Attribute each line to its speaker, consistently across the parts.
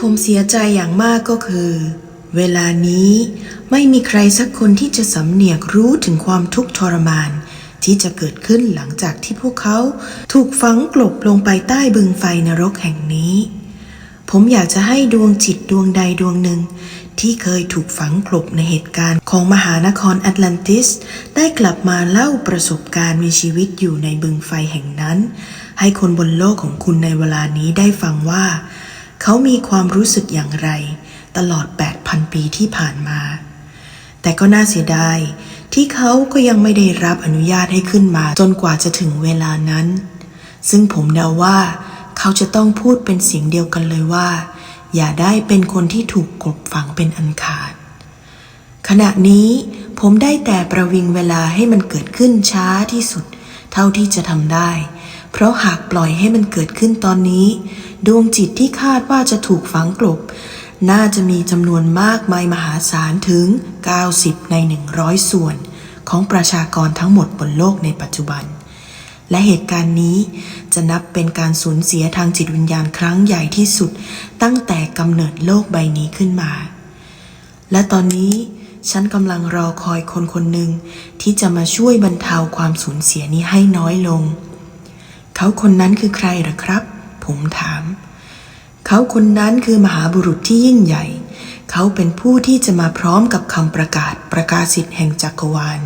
Speaker 1: ผมเสียใจอย่างมากก็คือ เวลานี้ไม่มีใครสักคนที่จะสำเนียกรู้ถึงความทุกข์ทรมาน ที่จะเกิดขึ้นหลังจากที่พวกเขาถูกฝังกลบลงไปใต้บึงไฟนรกแห่งนี้ ผมอยากจะให้ดวงจิตดวงใดดวงหนึ่ง ที่เคยถูกฝังกลบในเหตุการณ์ของมหานครแอตแลนติส ได้กลับมาเล่าประสบการณ์มีชีวิตอยู่ในบึงไฟแห่งนั้น ให้คนบนโลกของคุณในเวลานี้ได้ฟังว่า เขามีความรู้สึกอย่างไร ตลอด 8,000 ปีที่ผ่านมา แต่ก็น่าเสียดายที่เขาก็ยังไม่ได้รับอนุญาตให้ขึ้นมาจนกว่าจะถึงเวลานั้น ซึ่งผมเดาว่า เขาจะต้องพูดเป็นเสียงเดียวกันเลยว่า อย่าได้เป็นคนที่ถูกกลบฝังเป็นอันขาด ขณะนี้ผมได้แต่ประวิงเวลาให้มันเกิดขึ้นช้าที่สุด เท่าที่จะทำได้ เพราะหากปล่อยให้มันเกิดขึ้นตอนนี้ ดวงจิตที่คาดว่าจะถูกฝังกลบ น่าจะมีจำนวนมากมายมหาศาลถึง 90 ใน 100 ส่วนของประชากรทั้งหมดบนโลกในปัจจุบัน และเหตุการณ์นี้จะนับเป็นการสูญเสียทางจิตวิญญาณครั้งใหญ่ที่สุด ตั้งแต่กำเนิดโลกใบนี้ขึ้นมา และตอนนี้ฉันกำลังรอคอยคนคนหนึ่งที่จะมาช่วยบรรเทาความสูญเสียนี้ให้น้อยลง เขาคนนั้นคือใครหรอครับ ผมถาม เขาคนนั้นคือมหาบุรุษที่ยิ่งใหญ่ เขาเป็นผู้ที่จะมาพร้อมกับคำประกาศประกาศสิทธิ์แห่งจักรวาล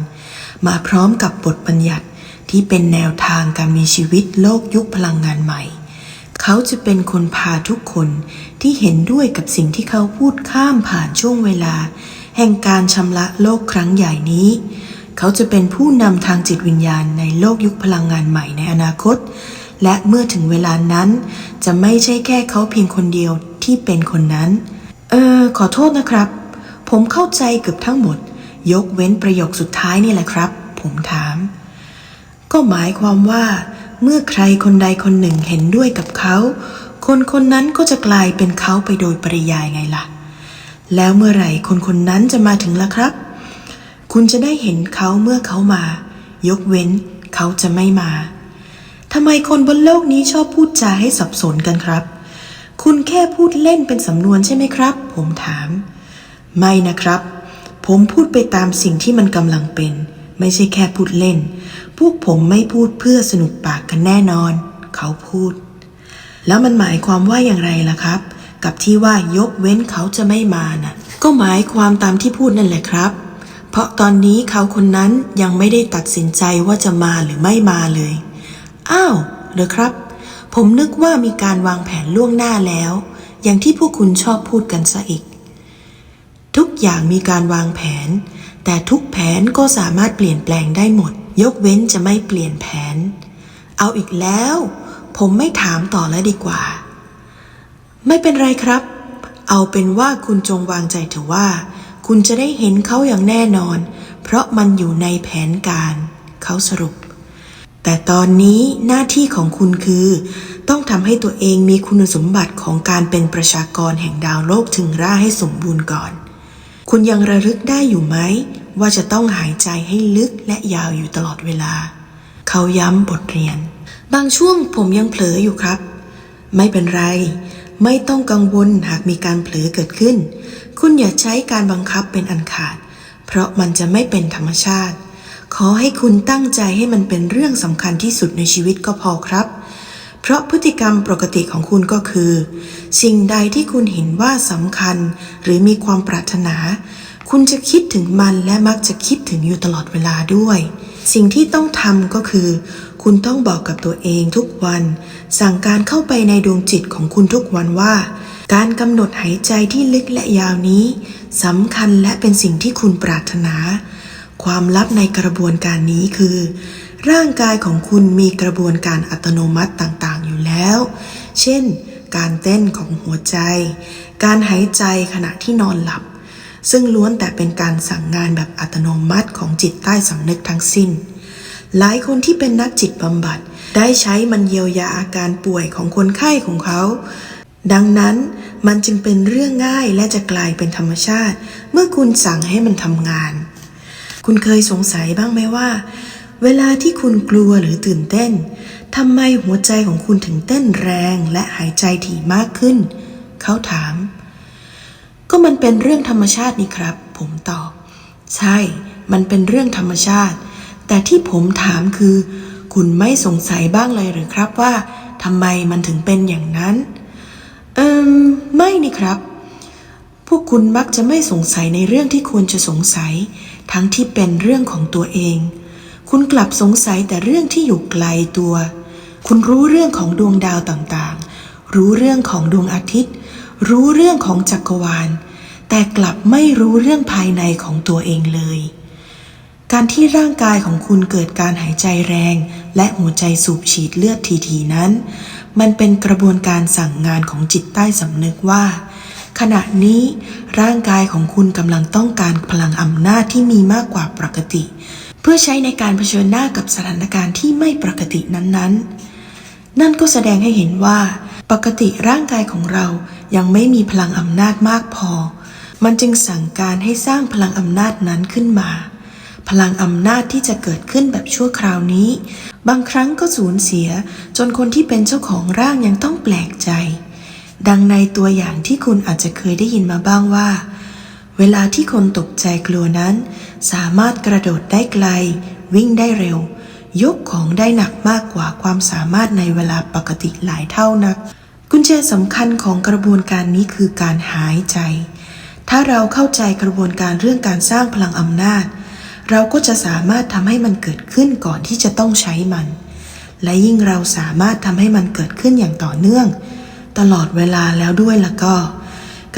Speaker 1: มาพร้อมกับบทบัญญัติที่เป็นแนวทางการมีชีวิตโลกยุคพลังงานใหม่ เขาจะเป็นคนพาทุกคนที่เห็นด้วยกับสิ่งที่เขาพูดข้ามผ่านช่วงเวลา แห่งการชำระโลกครั้งใหญ่นี้ เขาจะเป็นผู้นำทางจิตวิญญาณในโลกยุคพลังงานใหม่ในอนาคต และเมื่อถึงเวลานั้น จะไม่ใช่แค่เขาเพียงคนเดียวที่เป็นคนนั้น เออ ขอโทษนะครับ ผมเข้าใจเกือบทั้งหมด ยกเว้นประโยคสุดท้ายนี่แหละครับ ผมถาม ก็หมายความว่า เมื่อใครคนใดคนหนึ่งเห็นด้วยกับเขา คนคนนั้นก็จะกลายเป็นเขาไปโดยปริยายไงล่ะ แล้วเมื่อไหร่คนคนนั้นจะมาถึงล่ะครับ คุณจะได้เห็นเขาเมื่อเขามา ยกเว้นเขาจะไม่มาทำไมคนบนโลกนี้ชอบพูดจาให้สับสนกันครับ คุณแค่พูดเล่นเป็นสำนวนใช่ไหมครับ ผมถาม ไม่นะครับ ผมพูดไปตามสิ่งที่มันกำลังเป็น ไม่ใช่แค่พูดเล่น พวกผมไม่พูดเพื่อสนุกปากกันแน่นอน เขาพูด แล้วมันหมายความว่าอย่างไรล่ะครับ กับที่ว่ายกเว้นเขาจะไม่มาน่ะ ก็หมายความตามที่พูดนั่นแหละครับ เพราะตอนนี้เขาคนนั้นยังไม่ได้ตัดสินใจว่าจะมาหรือไม่มาเลย อ้าวเหรอครับ ผมนึกว่ามีการวางแผนล่วงหน้าแล้ว อย่างที่พวกคุณชอบพูดกันซะอีก ทุกอย่างมีการวางแผน แต่ทุกแผนก็สามารถเปลี่ยนแปลงได้หมด ยกเว้นจะไม่เปลี่ยนแผน เอาอีกแล้ว ผมไม่ถามต่อแล้วดีกว่า ไม่เป็นไรครับ เอาเป็นว่าคุณจงวางใจเถอะว่า คุณจะได้เห็นเขาอย่างแน่นอน เพราะมันอยู่ในแผนการ เขาสรุป แต่ตอนนี้หน้าที่ของคุณคือ ต้องทำให้ตัวเองมีคุณสมบัติของการเป็นประชากรแห่งดาวโลกถึงร่าให้สมบูรณ์ก่อน คุณยังระลึกได้อยู่ไหม ว่าจะต้องหายใจให้ลึกและยาวอยู่ตลอดเวลา เขาย้ำบทเรียน บางช่วงผมยังเผลออยู่ครับ ไม่เป็นไร ไม่ต้องกังวลหากมีการเผลอเกิดขึ้น คุณอย่าใช้การบังคับเป็นอันขาด เพราะมันจะไม่เป็นธรรมชาติ ขอให้คุณตั้งใจให้มันเป็นเรื่องสำคัญที่สุดในชีวิตก็พอครับ เพราะพฤติกรรมปกติของคุณก็คือ สิ่งใดที่คุณเห็นว่าสำคัญ หรือมีความปรารถนา คุณจะคิดถึงมันและมักจะคิดถึงอยู่ตลอดเวลาด้วย สิ่งที่ต้องทำก็คือ คุณต้องบอกกับตัวเองทุกวัน สั่งการเข้าไปในดวงจิตของคุณทุกวันว่า การกำหนดหายใจที่ลึกและยาวนี้สำคัญและเป็นสิ่งที่คุณปรารถนา ความลับในกระบวนการนี้คือ ร่างกายของคุณมีกระบวนการอัตโนมัติต่างๆ อยู่แล้ว เช่น การเต้นของหัวใจ การหายใจขณะที่นอนหลับ ซึ่งล้วนแต่เป็นการสั่งงานแบบอัตโนมัติของจิตใต้สำนึกทั้งสิ้น หลายคนที่เป็นนักจิตบำบัด ได้ใช้มันเยียวยาอาการป่วยของคนไข้ของเขา ดังนั้นมันจึงเป็นเรื่องง่ายและจะกลายเป็นธรรมชาติ เมื่อคุณสั่งให้มันทำงาน คุณเคยสงสัยบ้างไหมว่า เวลาที่คุณกลัวหรือตื่นเต้นทำไมหัวใจของคุณถึงเต้นแรงและหายใจถี่มากขึ้น เขาถาม ก็มันเป็นเรื่องธรรมชาตินี่ครับ ผมตอบ ใช่ มันเป็นเรื่องธรรมชาติ แต่ที่ผมถามคือ คุณไม่สงสัยบ้างเลยหรือครับว่าทำไมมันถึงเป็นอย่างนั้น เอิมไม่นี่ครับ พวกคุณมักจะไม่สงสัยในเรื่องที่ควรจะสงสัย ทั้งที่เป็นเรื่องของตัวเอง คุณกลับสงสัยแต่เรื่องที่อยู่ไกลตัว คุณรู้เรื่องของดวงดาวต่างๆ รู้เรื่องของดวงอาทิตย์ รู้เรื่องของจักรวาล แต่กลับไม่รู้เรื่องภายในของตัวเองเลย การที่ร่างกายของคุณเกิดการหายใจแรง และหัวใจสูบฉีดเลือดทีๆนั้น มันเป็นกระบวนการสั่งงานของจิตใต้สำนึกว่า ขณะนี้ร่างกายของคุณกำลังต้องการพลังอำนาจที่มีมากกว่าปกติ เพื่อใช้ในการเผชิญหน้ากับสถานการณ์ที่ไม่ปกตินั้นๆ นั่นก็แสดงให้เห็นว่า ปกติร่างกายของเรายังไม่มีพลังอำนาจมากพอ มันจึงสั่งการให้สร้างพลังอำนาจนั้นขึ้นมา พลังอำนาจที่จะเกิดขึ้นแบบชั่วคราวนี้ บางครั้งก็สูญเสีย จนคนที่เป็นเจ้าของร่างยังต้องแปลกใจ ดังในตัวอย่างที่คุณอาจจะเคยได้ยินมาบ้างว่า เวลาที่คนตกใจกลัวนั้น สามารถกระโดดได้ไกล วิ่งได้เร็ว ยกของได้หนักมากกว่าความสามารถในเวลาปกติหลายเท่านัก กุญแจสำคัญของกระบวนการนี้คือการหายใจถ้าเราเข้าใจกระบวนการเรื่องการสร้างพลังอำนาจ เราก็จะสามารถทำให้มันเกิดขึ้นก่อนที่จะต้องใช้มัน และยิ่งเราสามารถทำให้มันเกิดขึ้นอย่างต่อเนื่อง ตลอดเวลาแล้วด้วยแล้วก็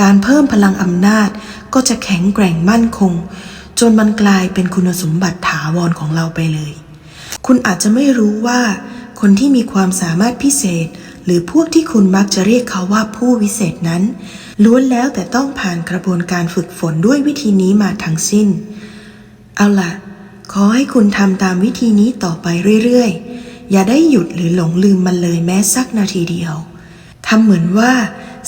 Speaker 1: การเพิ่มพลังอำนาจก็จะแข็งแกร่งมั่นคง จนมันกลายเป็นคุณสมบัติถาวรของเราไปเลย คุณอาจจะไม่รู้ว่า คนที่มีความสามารถพิเศษ หรือพวกที่คุณมักจะเรียกเขาว่าผู้วิเศษนั้นล้วนแล้วแต่ต้องผ่านกระบวนการฝึกฝนด้วยวิธีนี้มาทั้งสิ้น เอาล่ะ ขอให้คุณทำตามวิธีนี้ต่อไปเรื่อยๆ อย่าได้หยุดหรือหลงลืมมันเลยแม้สักนาทีเดียวทำเหมือนว่า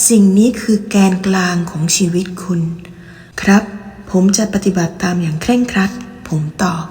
Speaker 1: สิ่งนี้คือแกนกลางของชีวิตคุณ ครับ ผมจะปฏิบัติตามอย่างเคร่งครัด ผมตอบ